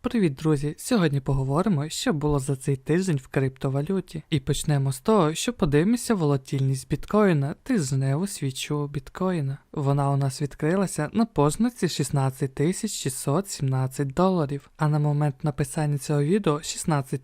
Привіт, друзі! Сьогодні поговоримо, що було за цей тиждень в криптовалюті. І почнемо з того, що подивимося волатильність біткоїна, тижневу свічу біткоїна. Вона у нас відкрилася на познаці 16 617 доларів, а на момент написання цього відео 16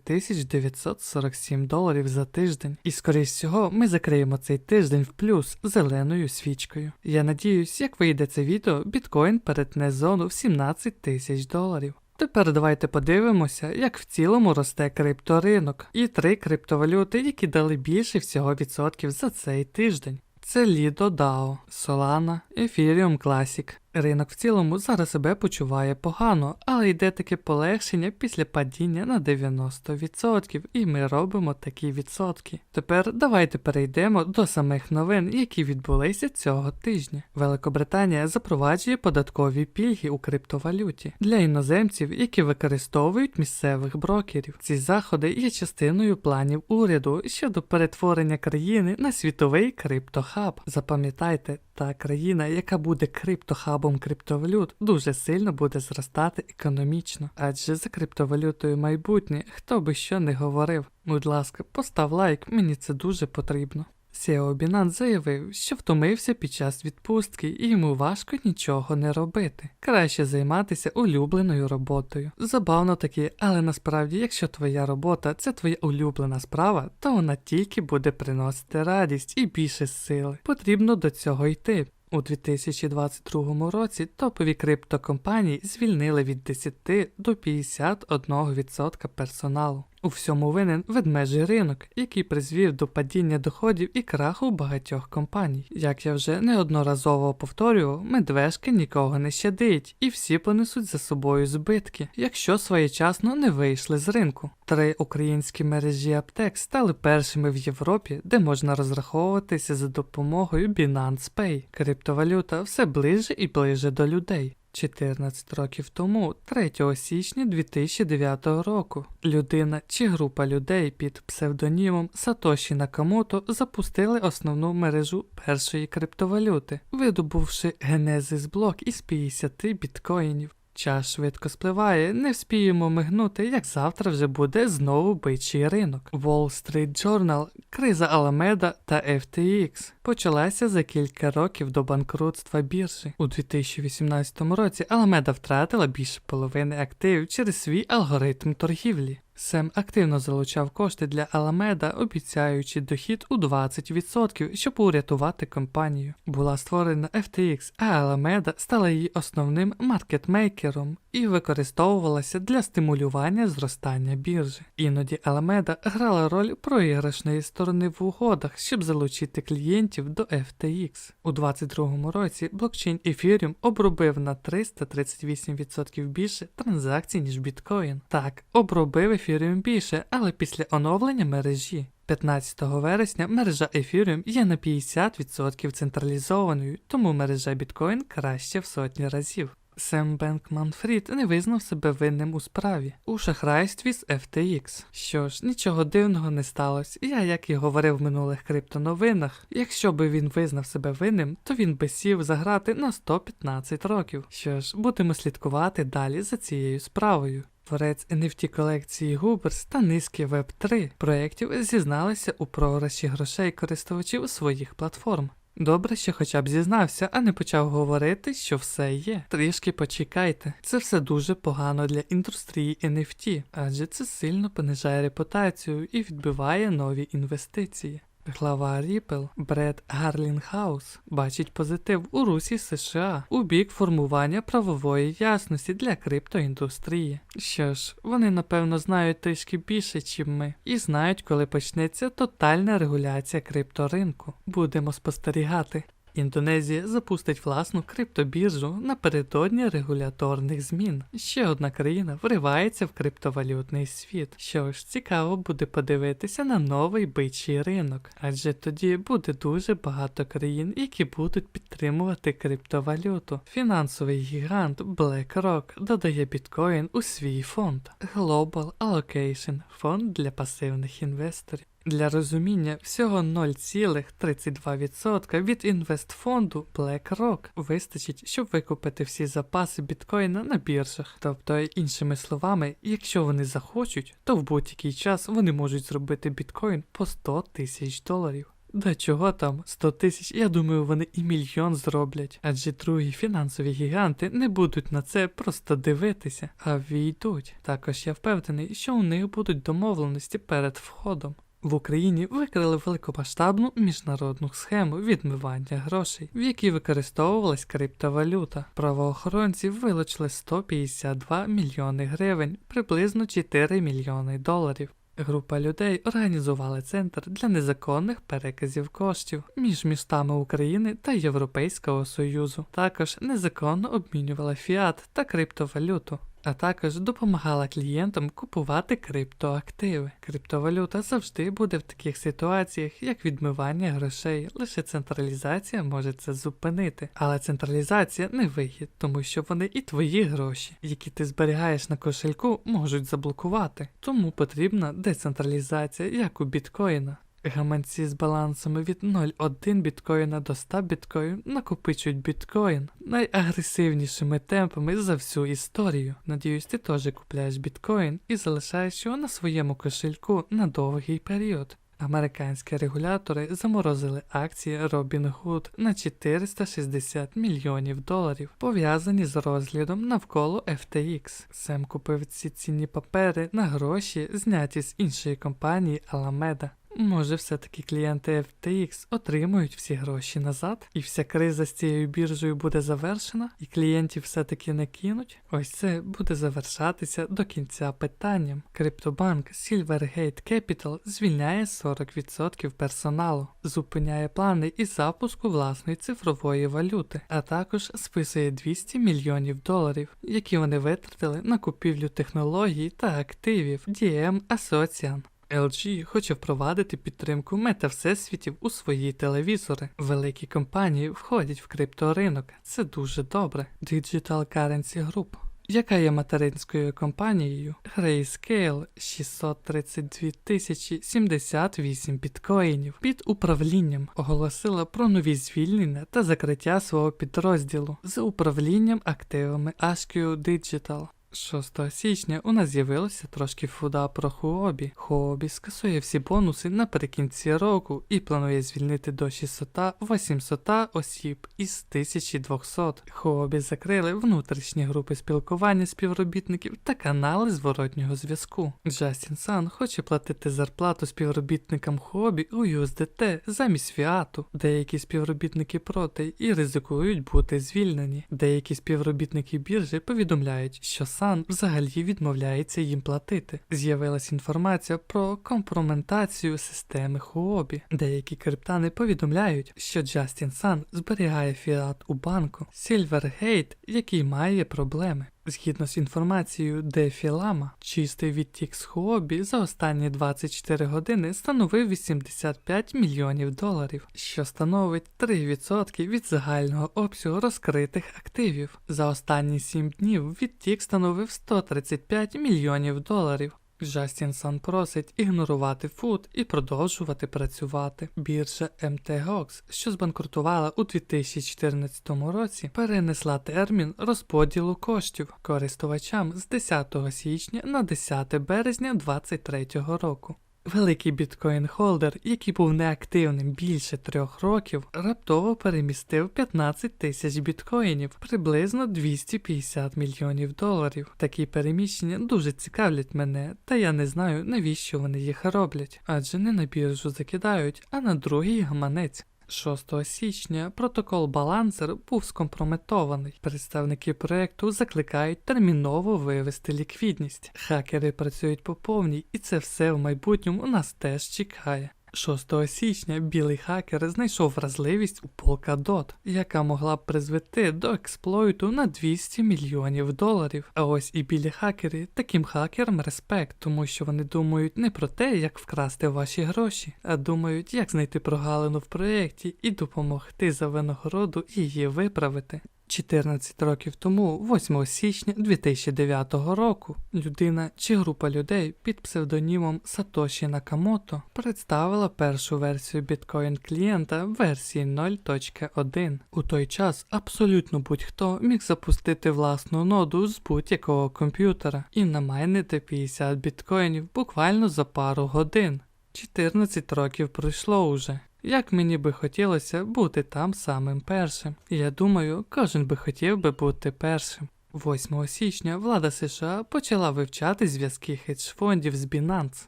947 доларів за тиждень. І скоріш всього ми закриємо цей тиждень в плюс зеленою свічкою. Я надіюсь, як вийде це відео, біткоін перетне зону в 17 тисяч доларів. Тепер давайте подивимося, як в цілому росте крипторинок, і три криптовалюти, які дали більше всього відсотків за цей тиждень. Це Lido DAO, Solana, Ethereum Classic. Ринок в цілому зараз себе почуває погано, але йде таке полегшення після падіння на 90%, і ми робимо такі відсотки. Тепер давайте перейдемо до самих новин, які відбулися цього тижня. Великобританія запроваджує податкові пільги у криптовалюті для іноземців, які використовують місцевих брокерів. Ці заходи є частиною планів уряду щодо перетворення країни на світовий криптохаб. Запам'ятайте, та країна, яка буде криптохабом криптовалют, дуже сильно буде зростати економічно, адже за криптовалютою майбутнє, хто би що не говорив. Будь ласка, постав лайк, мені це дуже потрібно. CEO Binance заявив, що втомився під час відпустки і йому важко нічого не робити. Краще займатися улюбленою роботою. Забавно таки, але насправді, якщо твоя робота це твоя улюблена справа, то вона тільки буде приносити радість і більше сили. Потрібно до цього йти. У 2022 році топові криптокомпанії звільнили від 10 до 51% персоналу. У всьому винен ведмежий ринок, який призвів до падіння доходів і краху багатьох компаній. Як я вже неодноразово повторював, медвежки нікого не щадить, і всі понесуть за собою збитки, якщо своєчасно не вийшли з ринку. Три українські мережі аптек стали першими в Європі, де можна розраховуватися за допомогою Binance Pay. Криптовалюта все ближе і ближе до людей. 14 років тому, 3 січня 2009 року, людина чи група людей під псевдонімом Сатоші Накамото запустили основну мережу першої криптовалюти, видобувши генезис блок із 50 біткоїнів. Час швидко спливає, не вспіємо мигнути, як завтра вже буде знову бичий ринок. Wall Street Journal, криза Alameda та FTX почалася за кілька років до банкрутства біржі. У 2018 році Alameda втратила більше половини активів через свій алгоритм торгівлі. Сем активно залучав кошти для Аламеда, обіцяючи дохід у 20%, щоб урятувати компанію. Була створена FTX, а Alameda стала її основним маркетмейкером і використовувалася для стимулювання зростання біржі. Іноді Alameda грала роль проіграшної сторони в угодах, щоб залучити клієнтів до FTX. У 2022 році блокчейн Ethereum обробив на 338% більше транзакцій, ніж біткоін. Так, обробив Ethereum більше, але після оновлення мережі. 15 вересня мережа Ethereum є на 50% централізованою, тому мережа біткоін краще в сотні разів. Сем Бенкман Фрід не визнав себе винним у справі у шахрайстві з FTX. Що ж, нічого дивного не сталося. Я, як і говорив в минулих криптоновинах, якщо би він визнав себе винним, то він би сів заграти на 115 років. Що ж, будемо слідкувати далі за цією справою. Творець NFT колекції Губерс та низки Web 3 проєктів зізналися у програші грошей користувачів своїх платформ. Добре, що хоча б зізнався, а не почав говорити, що все є. Трішки почекайте. Це все дуже погано для індустрії NFT, адже це сильно понижає репутацію і відбиває нові інвестиції. Глава Ріпл Бред Гарлінгаус бачить позитив у Русі США у бік формування правової ясності для криптоіндустрії. Що ж, вони напевно знають трішки більше, чим ми, і знають, коли почнеться тотальна регуляція крипторинку. Будемо спостерігати. Індонезія запустить власну криптобіржу напередодні регуляторних змін. Ще одна країна вривається в криптовалютний світ. Що ж, цікаво буде подивитися на новий бичий ринок, адже тоді буде дуже багато країн, які будуть підтримувати криптовалюту. Фінансовий гігант BlackRock додає біткоін у свій фонд Global Allocation – фонд для пасивних інвесторів. Для розуміння, всього 0,32% від інвестфонду BlackRock вистачить, щоб викупити всі запаси біткоїна на біржах. Тобто, іншими словами, якщо вони захочуть, то в будь-який час вони можуть зробити біткоін по 100 тисяч доларів. Да чого там, 100 тисяч, я думаю, вони і мільйон зроблять, адже другі фінансові гіганти не будуть на це просто дивитися, а війдуть. Також я впевнений, що у них будуть домовленості перед входом. В Україні викрили великомасштабну міжнародну схему відмивання грошей, в якій використовувалась криптовалюта. Правоохоронці вилучили 152 мільйони гривень, приблизно 4 мільйони доларів. Група людей організували центр для незаконних переказів коштів між містами України та Європейського Союзу. Також незаконно обмінювала фіат та криптовалюту. А також допомагала клієнтам купувати криптоактиви. Криптовалюта завжди буде в таких ситуаціях, як відмивання грошей. Лише централізація може це зупинити. Але централізація не вихід, тому що вони і твої гроші, які ти зберігаєш на кошельку, можуть заблокувати. Тому потрібна децентралізація, як у біткоїна. Гаманці з балансами від 0,1 біткоїна до 100 біткоїн накопичують біткоін найагресивнішими темпами за всю історію. Надіюсь, ти теж купляєш біткоін і залишаєш його на своєму кошельку на довгий період. Американські регулятори заморозили акції Robinhood на 460 мільйонів доларів, пов'язані з розглядом навколо FTX. Сем купив ці цінні папери на гроші, зняті з іншої компанії Alameda. Може, все-таки клієнти FTX отримують всі гроші назад, і вся криза з цією біржею буде завершена, і клієнтів все-таки не кинуть? Ось це буде завершатися до кінця питанням. Криптобанк Silvergate Capital звільняє 40% персоналу, зупиняє плани із запуску власної цифрової валюти, а також списує 200 мільйонів доларів, які вони витратили на купівлю технологій та активів DM Associan. LG хоче впровадити підтримку мета-всесвітів у свої телевізори. Великі компанії входять в крипторинок. Це дуже добре. Digital Currency Group яка є материнською компанією Grayscale 632 тисячі 78 біткоїнів під управлінням оголосила про нові звільнення та закриття свого підрозділу з управлінням активами Ashkio Digital. 6 січня у нас з'явилося трошки фуда про Хуобі. Хуобі скасує всі бонуси наприкінці року і планує звільнити до 600-800 осіб із 1200. Хуобі закрили внутрішні групи спілкування співробітників та канали зворотнього зв'язку. Джастін Сан хоче платити зарплату співробітникам Хуобі у USDT замість фіату. Деякі співробітники проти і ризикують бути звільнені. Деякі співробітники біржі повідомляють, що Сан взагалі відмовляється їм платити. З'явилася інформація про компроментацію системи Хуобі. Деякі криптани повідомляють, що Джастін Сан зберігає фіат у банку Сільвергейт, який має проблеми. Згідно з інформацією Дефілама, чистий відтік з Хуобі за останні 24 години становив 85 мільйонів доларів, що становить 3% від загального обсягу розкритих активів. За останні 7 днів відтік становив 135 мільйонів доларів. Джастін Сан просить ігнорувати фуд і продовжувати працювати. Біржа MTGOX, що збанкрутувала у 2014 році, перенесла термін розподілу коштів користувачам з 10 січня на 10 березня 2023 року. Великий біткоін-холдер, який був неактивним більше трьох років, раптово перемістив 15 тисяч біткоїнів, приблизно 250 мільйонів доларів. Такі переміщення дуже цікавлять мене, та я не знаю, навіщо вони їх роблять, адже не на біржу закидають, а на другий гаманець. 6 січня протокол балансер був скомпрометований. Представники проекту закликають терміново вивести ліквідність. Хакери працюють по повній, і це все в майбутньому нас теж чекає. 6 січня білий хакер знайшов вразливість у Polkadot, яка могла б призвести до експлойту на 200 мільйонів доларів. А ось і білі хакери таким хакерам респект, тому що вони думають не про те, як вкрасти ваші гроші, а думають, як знайти прогалину в проєкті і допомогти за винагороду її виправити. 14 років тому, 8 січня 2009 року, людина чи група людей під псевдонімом Сатоші Накамото представила першу версію біткоін клієнта версії 0.1. У той час абсолютно будь-хто міг запустити власну ноду з будь-якого комп'ютера і намайнити 50 біткоїнів буквально за пару годин. 14 років пройшло уже. Як мені би хотілося бути там самим першим. Я думаю, кожен би хотів би бути першим. 8 січня влада США почала вивчати зв'язки хедж-фондів з Binance.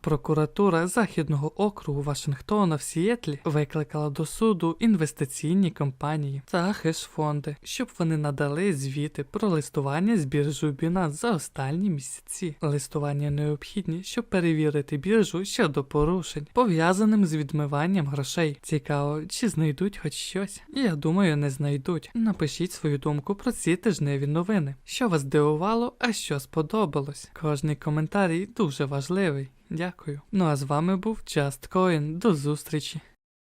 Прокуратура Західного округу Вашингтона в Сіетлі викликала до суду інвестиційні компанії та хедж-фонди, щоб вони надали звіти про листування з біржею Binance за останні місяці. Листування необхідні, щоб перевірити біржу щодо порушень, пов'язаним з відмиванням грошей. Цікаво, чи знайдуть хоч щось? Я думаю, не знайдуть. Напишіть свою думку про ці тижневі новини. Що вас здивувало, а що сподобалось? Кожний коментарій дуже важливий. Дякую. Ну а з вами був Just Coin. До зустрічі.